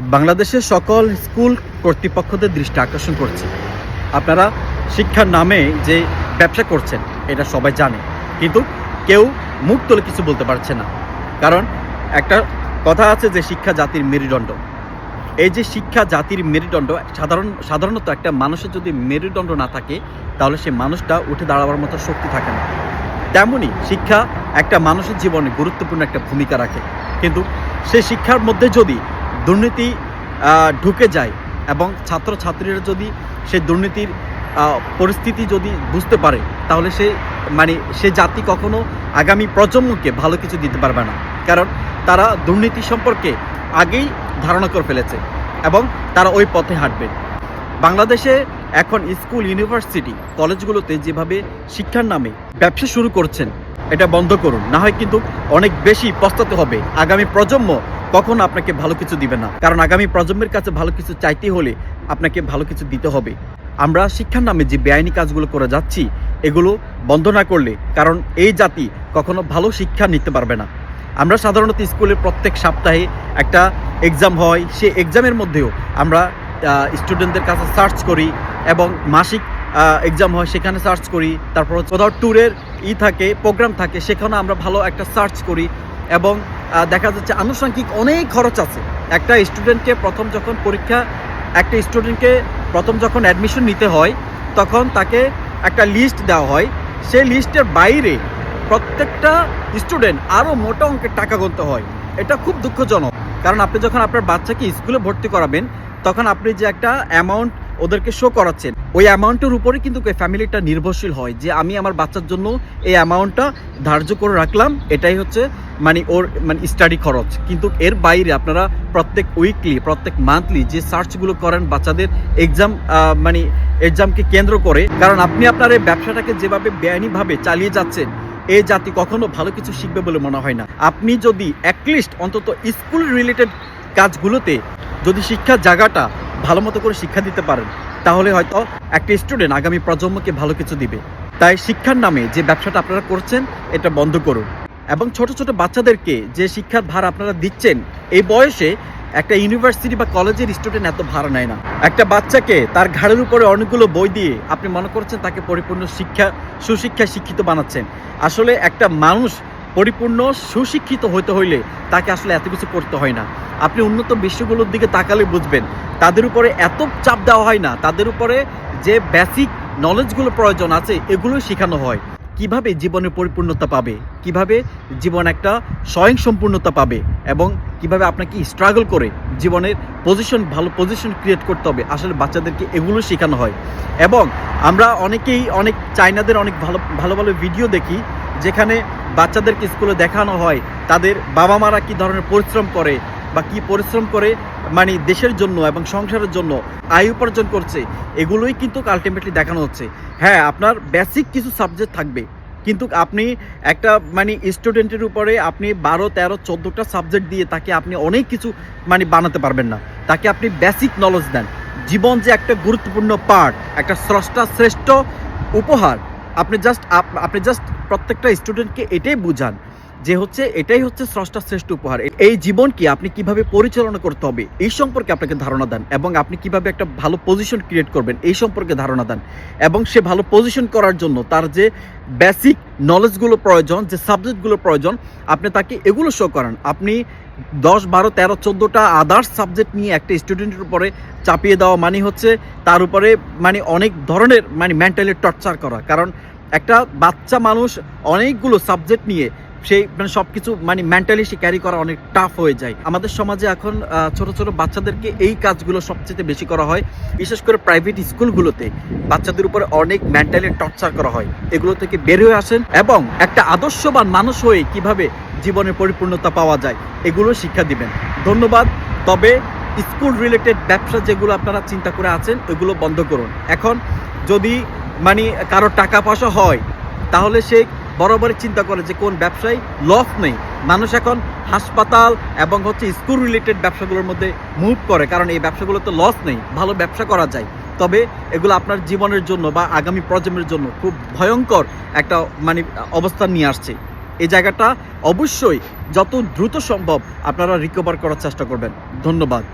বাংলাদেশের সকল স্কুল কর্তৃপক্ষদের দৃষ্টি আকর্ষণ করছি। আপনারা শিক্ষার নামে যে ব্যবসা করছেন, এটা সবাই জানে। কিন্তু কেউ মুখ তুলে কিছু বলতে পারছে না। কারণ একটা কথা আছে যে শিক্ষা জাতির মেরুদণ্ড। এই যে শিক্ষা জাতির মেরুদণ্ড, সাধারণ, সাধারণত একটা মানুষের যদি মেরুদণ্ড না থাকে, তাহলে সে মানুষটা উঠে দাঁড়াবার মতো শক্তি থাকে না। তেমনই শিক্ষা একটা মানুষের জীবনে গুরুত্বপূর্ণ একটা ভূমিকা রাখে। কিন্তু সেই শিক্ষার মধ্যে যদি দুর্নীতি ঢুকে যায় এবং ছাত্রছাত্রীরা যদি সেই দুর্নীতির পরিস্থিতি যদি বুঝতে পারে, তাহলে সে মানে সে জাতি কখনো আগামী প্রজন্মকে ভালো কিছু দিতে পারবে না। কারণ তারা দুর্নীতি সম্পর্কে আগেই ধারণা করে ফেলেছে এবং তারা ওই পথে হাঁটবে। বাংলাদেশে এখন স্কুল, ইউনিভার্সিটি, কলেজগুলোতে যেভাবে শিক্ষার নামে ব্যবসা শুরু করছেন, এটা বন্ধ করুন। না হয় কিন্তু অনেক বেশি পস্তাতে হবে। আগামী প্রজন্ম কখনো আপনাকে ভালো কিছু দিবে না। কারণ আগামী প্রজন্মের কাছে ভালো কিছু চাইতে হলে আপনাকে ভালো কিছু দিতে হবে। আমরা শিক্ষার নামে যে বেআইনি কাজগুলো করে যাচ্ছি, এগুলো বন্ধ না করলে কারণ এই জাতি কখনো ভালো শিক্ষা নিতে পারবে না। আমরা সাধারণত স্কুলে প্রত্যেক সপ্তাহে একটা এক্সাম হয় সে এক্সামের মধ্যেও আমরা স্টুডেন্টদের কাছে সার্চ করি এবং মাসিক এক্সাম হয়, সেখানে সার্চ করি। তারপর কোথাও ট্যুরের ই থাকে প্রোগ্রাম থাকে, সেখানে আমরা ভালো একটা সার্চ করি এবং দেখা যাচ্ছে আনুষঙ্গিক অনেক খরচ আছে। একটা স্টুডেন্টকে প্রথম যখন পরীক্ষা, একটা স্টুডেন্টকে প্রথম যখন অ্যাডমিশন নিতে হয়, তখন তাকে একটা লিস্ট দেওয়া হয়। সেই লিস্টের বাইরে প্রত্যেকটা স্টুডেন্ট আরও মোটা অঙ্কের টাকা গুনতে হয়। এটা খুব দুঃখজনক। কারণ আপনি যখন আপনার বাচ্চাকে স্কুলে ভর্তি করাবেন, তখন আপনি যে একটা অ্যামাউন্ট ওদেরকে শো করাচ্ছেন। ওই অ্যামাউন্টের উপরে কিন্তু ওই ফ্যামিলিটা নির্ভরশীল হয় যে আমি আমার বাচ্চার জন্য এই অ্যামাউন্টটা ধার্য করে রাখলাম, এটাই হচ্ছে মানে ওর মানে স্টাডি খরচ। কিন্তু এর বাইরে আপনারা প্রত্যেক উইকলি প্রত্যেক মান্থলি যে সার্চগুলো করেন বাচ্চাদের এক্সাম মানে এক্সামকে কেন্দ্র করে, কারণ আপনি আপনার এই ব্যবসাটাকে যেভাবে বেআইনিভাবে চালিয়ে যাচ্ছেন, এই জাতি কখনো ভালো কিছু শিখবে বলে মনে হয় না। আপনি যদি অ্যাটলিস্ট অন্তত স্কুল রিলেটেড কাজগুলোতে যদি শিক্ষার জায়গাটা ভালো মতো করে শিক্ষা দিতে পারেন, তাহলে হয়তো একটা স্টুডেন্ট আগামী প্রজন্মকে ভালো কিছু দিবে। তাই শিক্ষার নামে যে ব্যবসাটা আপনারা করছেন, এটা বন্ধ করুন। এবং ছোট ছোট বাচ্চাদেরকে যে শিক্ষার ভার আপনারা দিচ্ছেন, এই বয়সে একটা ইউনিভার্সিটি বা কলেজের স্টুডেন্ট এত ভাড়া নেয় না। একটা বাচ্চাকে তার ঘাড়ের উপরে অনেকগুলো বই দিয়ে আপনি মনে করছেন তাকে পরিপূর্ণ শিক্ষা, সুশিক্ষা শিক্ষিত বানাচ্ছেন। আসলে একটা মানুষ পরিপূর্ণ সুশিক্ষিত হতে হইলে তাকে আসলে এত কিছু করতে হয় না। আপনি উন্নত বিশ্বগুলোর দিকে তাকালে বুঝবেন, তাদের উপরে এত চাপ দেওয়া হয় না, তাদের উপরে যে বেসিক নলেজগুলো প্রয়োজন আছে এগুলো শেখানো হয়। কীভাবে জীবনে পরিপূর্ণতা পাবে, কীভাবে জীবন একটা স্বয়ং সম্পূর্ণতা পাবে এবং কীভাবে আপনাকে স্ট্রাগল করে জীবনের পজিশন ভালো পজিশন ক্রিয়েট করতে হবে, আসলে বাচ্চাদেরকে এগুলো শেখানো হয়। এবং আমরা অনেকেই, অনেক চাইনাদের অনেক ভালো ভালো ভালো ভিডিও দেখি, যেখানে বাচ্চাদেরকে স্কুলে দেখানো হয়, তাদের বাবা মারা কী ধরনের পরিশ্রম করে বা কি পরিশ্রম করে মানে দেশের জন্য এবং সংসারের জন্য আয় উপার্জন করছে, এগুলোই কিন্তু আলটিমেটলি দেখানো হচ্ছে। হ্যাঁ আপনার বেসিক কিছু সাবজেক্ট থাকবে, কিন্তু আপনি একটা মানে স্টুডেন্টের উপরে আপনি বারো, তেরো, চোদ্দোটা সাবজেক্ট দিয়ে তাকে আপনি অনেক কিছু মানে বানাতে পারবেন না। তাকে আপনি বেসিক নলেজ দেন। জীবন যে একটা গুরুত্বপূর্ণ পার্ট একটা স্রষ্টা শ্রেষ্ঠ উপহার, আপনি জাস্ট আপনি জাস্ট প্রত্যেকটা স্টুডেন্টকে এটাই বুঝান যে হচ্ছে, এটাই হচ্ছে স্রষ্টা শ্রেষ্ঠ উপহার। এই জীবনকে আপনি কীভাবে পরিচালনা করতে হবে, এই সম্পর্কে আপনাকে ধারণা দেন এবং আপনি কীভাবে একটা ভালো পজিশন ক্রিয়েট করবেন, এই সম্পর্কে ধারণা দেন। এবং সে ভালো পজিশন করার জন্য তার যে বেসিক নলেজগুলো প্রয়োজন, যে সাবজেক্টগুলো প্রয়োজন, আপনি তাকে এগুলো শো করান। আপনি দশ, বারো, তেরো, চোদ্দোটা আদার্স সাবজেক্ট নিয়ে একটা স্টুডেন্টের উপরে চাপিয়ে দেওয়া মানে হচ্ছে, তার উপরে মানে অনেক ধরনের মানে মেন্টালি টর্চার করা। কারণ একটা বাচ্চা মানুষ অনেকগুলো সাবজেক্ট নিয়ে সেই মানে সব কিছু মানে মেন্টালি সে ক্যারি করা অনেক টাফ হয়ে যায়। আমাদের সমাজে এখন ছোট ছোট বাচ্চাদেরকে এই কাজগুলো সবচেয়ে বেশি করা হয়। বিশেষ করে প্রাইভেট স্কুলগুলোতে বাচ্চাদের উপরে অনেক মেন্টালি টর্চার করা হয়। এগুলো থেকে বের হয়ে আসেন এবং একটা আদর্শবান মানুষ হয়ে কীভাবে জীবনের পরিপূর্ণতা পাওয়া যায়, এগুলো শিক্ষা দিবেন। ধন্যবাদ। তবে স্কুল রিলেটেড ব্যবসা যেগুলো আপনারা চিন্তা করে আছেন এগুলো বন্ধ করুন। এখন যদি মানে কারও টাকা পয়সা হয়, তাহলে সে বরাবরই চিন্তা করে যে কোন ব্যবসায় লস নেই। মানুষ এখন হাসপাতাল এবং হচ্ছে স্কুল রিলেটেড ব্যবসাগুলোর মধ্যে মুভ করে, কারণ এই ব্যবসাগুলোতে লস নেই, ভালো ব্যবসা করা যায়। তবে এগুলো আপনার জীবনের জন্য বা আগামী প্রজন্মের জন্য খুব ভয়ঙ্কর একটা মানে অবস্থান নিয়ে আসছে। এই জায়গাটা অবশ্যই যত দ্রুত সম্ভব আপনারা রিকভার করার চেষ্টা করবেন। ধন্যবাদ।